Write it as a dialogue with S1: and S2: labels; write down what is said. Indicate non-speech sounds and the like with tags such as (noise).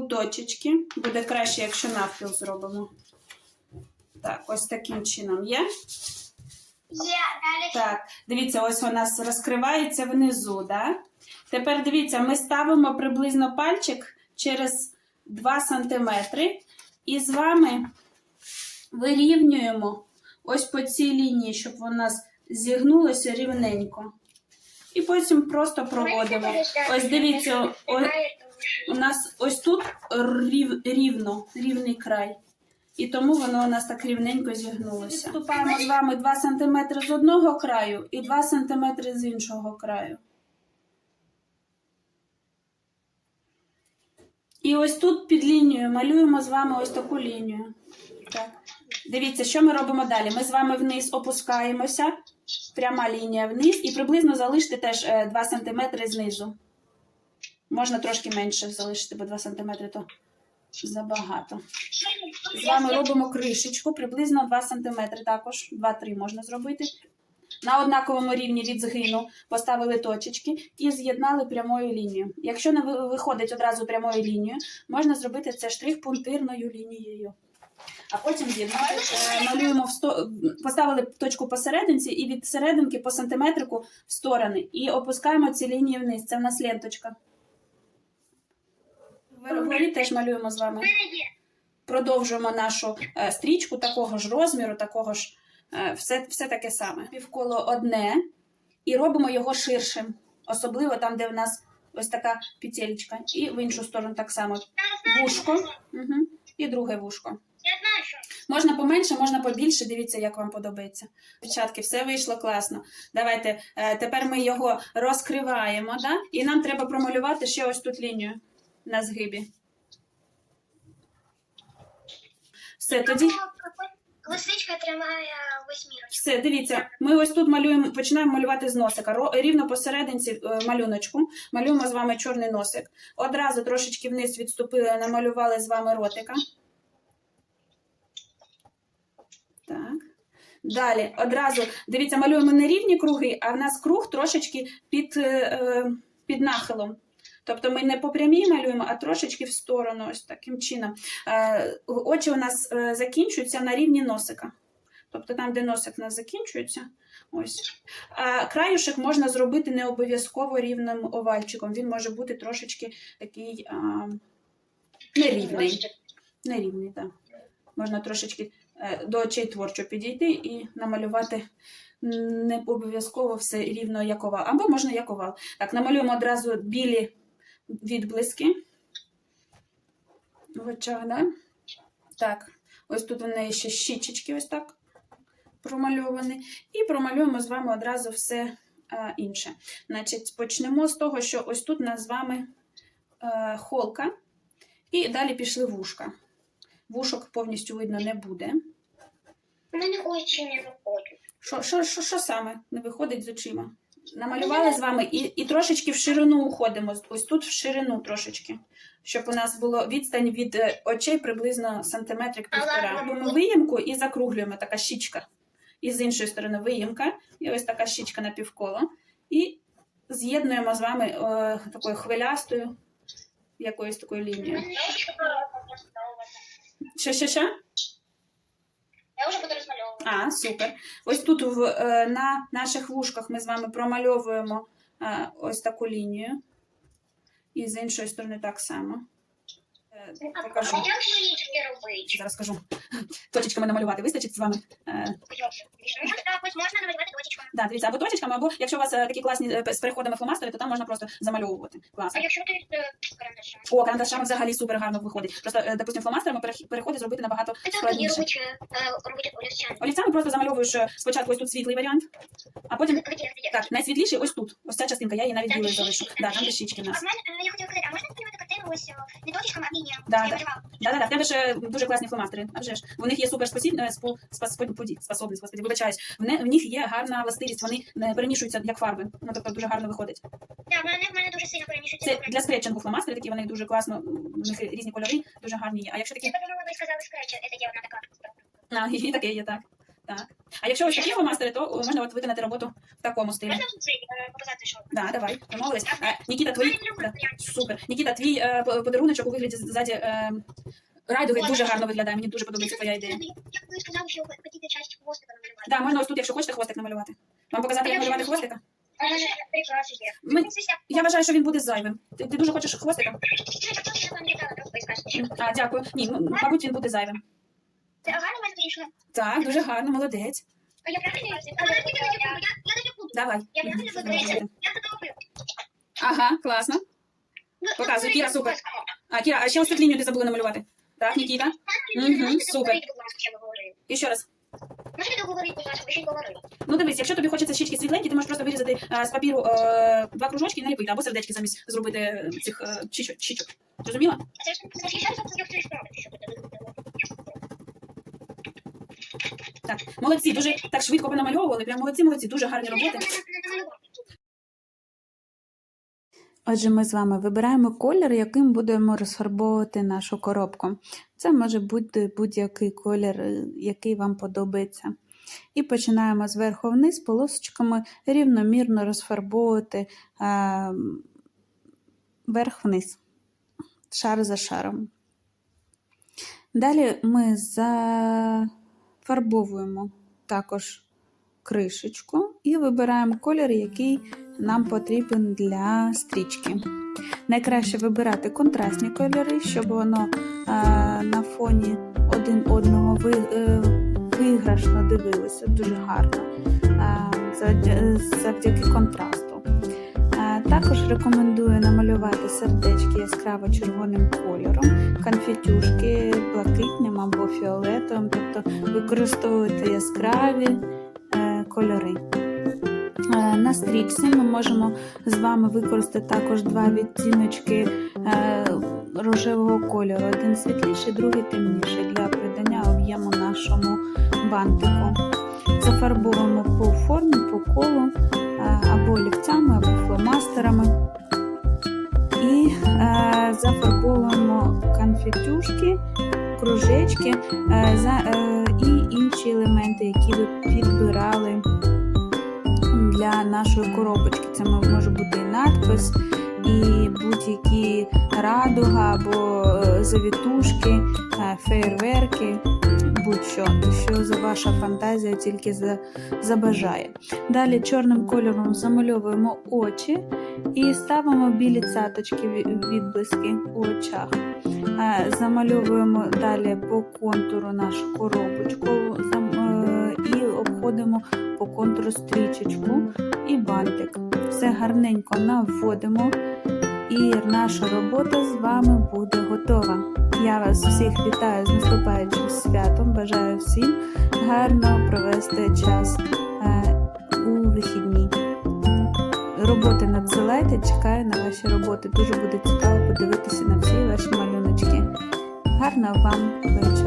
S1: куточечки. Буде краще, якщо навпіл зробимо. Так, ось таким чином є.
S2: Є, далі.
S1: Так, дивіться, ось у нас розкривається внизу, да? Тепер дивіться, ми ставимо приблизно пальчик через 2 см і з вами вирівнюємо ось по цій лінії, щоб у нас зігнулося рівненько. І потім просто проводимо. Ось дивіться, о- у нас ось тут рів, рівно, рівний край. І тому воно у нас так рівненько зігнулося. Відступаємо з вами 2 см з одного краю і 2 см з іншого краю. І ось тут під лінією малюємо з вами ось таку лінію. Так. Дивіться, що ми робимо далі. Ми з вами вниз опускаємося, пряма лінія вниз, і приблизно залишити теж е, 2 см знизу. Можна трошки менше залишити, бо 2 см то забагато. З вами робимо кришечку, приблизно 2 см також, 2-3 можна зробити. На однаковому рівні від згину поставили точечки і з'єднали прямою лінією. Якщо не виходить одразу прямою лінією, можна зробити це штрих пунктирною лінією. А потім з'єднати, е, малюємо в сто... поставили точку посерединці і від серединки по сантиметрику в сторони. І опускаємо ці лінії вниз. Це в нас ленточка. Вгорі теж малюємо з вами продовжуємо нашу е, стрічку такого ж розміру, такого ж е, все, все таке саме. Півколо одне і робимо його ширшим, особливо там, де в нас ось така петелечка. І в іншу сторону так само. Вушко угу. і друге вушко. Можна поменше, можна побільше. Дивіться, як вам подобається. Дівчатки, все вийшло класно. Давайте е, тепер ми його розкриваємо, да? і нам треба промалювати ще ось тут лінію на згибі. Все, тоді.
S2: Лисичка тримає восьмірочку.
S1: Все, дивіться, ми ось тут малюємо, починаємо малювати з носика. Рівно посерединці е, малюночку. Малюємо з вами чорний носик. Одразу трошечки вниз відступили, намалювали з вами ротика. Так. Далі, одразу, дивіться, малюємо не рівні круги, а в нас круг трошечки під, е, е, під нахилом. Тобто ми не по прямій малюємо, а трошечки в сторону, ось таким чином. Е, Очі у нас е, закінчуються на рівні носика. Тобто там, де носик у нас закінчується, ось. А краюшек можна зробити не обов'язково рівним овальчиком. Він може бути трошечки такий а, нерівний. Нерівний, так. Можна трошечки е, до очей творчо підійти і намалювати не обов'язково все рівно як овал. Або можна як овал. Так, намалюємо одразу білі відблиски в очах, да? Так, ось тут у неї ще щічечки ось так промальовані. І промалюємо з вами одразу все е, інше. Значить, почнемо з того, що ось тут у нас з вами е, холка, і далі пішли вушка. Вушок повністю видно не буде.
S2: У мене очі не виходять.
S1: Що саме не виходить з очима? Намалювали з вами і, і трошечки в ширину уходимо. Ось тут в ширину трошечки. Щоб у нас було відстань від е, очей приблизно сантиметрик півтора. Робимо виємку і закруглюємо така щічка. І з іншої сторони виємка, і ось така щічка на півколо. І з'єднуємо з вами е, такою хвилястою якоюсь такою лінією. Що, що, що?
S2: Я вже буду розмальовувати.
S1: А, супер. Ось тут в, е, на наших вушках ми з вами промальовуємо е, ось таку лінію. І з іншої сторони так само. Е,
S2: А як лисички робити?
S1: Зараз скажу. (laughs) Точечками намалювати вистачить з вами. Е,
S2: Так, ось можна намалювати точечками.
S1: да, дивіться, або точечками, або якщо у вас е, такі класні е, з переходами фломастери, то там можна просто замальовувати. Класно.
S2: А якщо ти е, карандашом?
S1: О, карандашами взагалі супер гарно виходить. Просто, допустимо, фломастерами перех- переходи зробити набагато
S2: Це
S1: складніше.
S2: робити, е, робити олівцями.
S1: Олівцями просто замальовуєш спочатку ось тут світлий варіант, а потім? Так, найсвітліший ось тут. Ось ця частинка, я її навіть білою залишу. Да,
S2: там
S1: там де
S2: де
S1: щічки в нас.
S2: е, я хотіла сказати, а можна ось не точечками, а лініями?
S1: Да, да. Да, да, да, в тебе ж е, дуже класні фломастери. А вже ж. У них є супер спосіб... е, способність, господи, вибачаюсь. В, не... в них є гарна властивість, вони не перемішуються як фарби. Ну, тобто дуже гарно виходить.
S2: Так, в мене, в мене дуже сильно перемішується.
S1: Це для скретчингу фломастери, такі вони дуже класно, в них різні кольори, дуже гарні є. А якщо такі.
S2: Я подумала, ви сказали скретч, це є одна така.
S1: А, і таке є, так.
S3: Так. А якщо ось такі фломастери, то можна от виконати роботу в такому стилі.
S2: Можна цей е, показати, що?
S3: Да, давай, домовились. Е, Нікіта, твій. Да. Супер. Нікіта, твій е, подаруночок у вигляді ззаді е, райдуги дуже гарно виглядає. Мені дуже подобається твоя ідея.
S2: Як ви сказали, що хотіте часть хвостика намалювати?
S3: Да, можна ось тут, якщо хочете, хвостик намалювати. Вам показати, як малювати хвостика? Ми- Я вважаю, що він буде зайвим. Ти, ти дуже хочеш хвостика? А, дякую. Ні, мабуть, він буде зайвим.
S2: Це гарно вас вийшло.
S3: Так, дуже гарно, молодець.
S2: А я правильно? Я не буду.
S3: Давай.
S2: Я правильно буду. Я це.
S3: Ага, класно.
S2: Ну,
S3: Показуй, Кіра, супер. А, Кіра, а ще ось лінію ти забула намалювати. Так, Нікіта.
S2: Можете
S3: супер. І ще раз.
S2: Можете договорити, будь ласка, ви ще й говорили.
S3: Ну дивись, якщо тобі хочеться щічки світленькі, ти можеш просто вирізати е, з папіру е, два кружочки і наліпити, або сердечки замість зробити е, цих е, чічок. Зрозуміла?
S2: Це ж це ж ще раз я хочу справити, що ви
S3: Так, молодці, дуже так швидко понамальовували. Прям молодці, молодці, дуже гарні роботи.
S1: Отже, ми з вами вибираємо колір, яким будемо розфарбовувати нашу коробку. Це може бути будь-який колір, е, який вам подобається. І починаємо зверху вниз полосочками рівномірно розфарбовувати е, вверх-вниз, шар за шаром. Далі ми зафарбовуємо також кришечку і вибираємо колір, який нам потрібен для стрічки. Найкраще вибирати контрастні кольори, щоб воно е, на фоні один одного ви, е, виграшно дивилося, дуже гарно е, завдяки контрасту. Також рекомендую намалювати сердечки яскраво червоним кольором, конфетюшки блакитним або фіолетовим, тобто використовувати яскраві е, кольори. Е, На стрічці ми можемо з вами використати також два відтіночки е, рожевого кольору. Один світліший, другий темніший для придання нашому бантику. Зафарбовуємо по формі, по колу е, або олівцями, або фломастерами. І е, зафарбовуємо конфетюшки, кружечки е, і інші елементи, які ви підбирали для нашої коробочки. Це може бути і надпис, і будь-які радуга або завітушки, фейерверки, що за ваша фантазія тільки за- забажає. Далі чорним кольором замальовуємо очі і ставимо білі цяточки відблиски у очах. Замальовуємо далі по контуру нашу коробочку е, і обходимо по контуру стрічечку і бантик. Все гарненько наводимо, і наша робота з вами буде готова. Я вас всіх вітаю з наступаючим святом. Бажаю всім гарно провести час е, у вихідні. Роботи надсилайте, чекаю на ваші роботи. Дуже буде цікаво подивитися на всі ваші малюночки. Гарного вам вечора!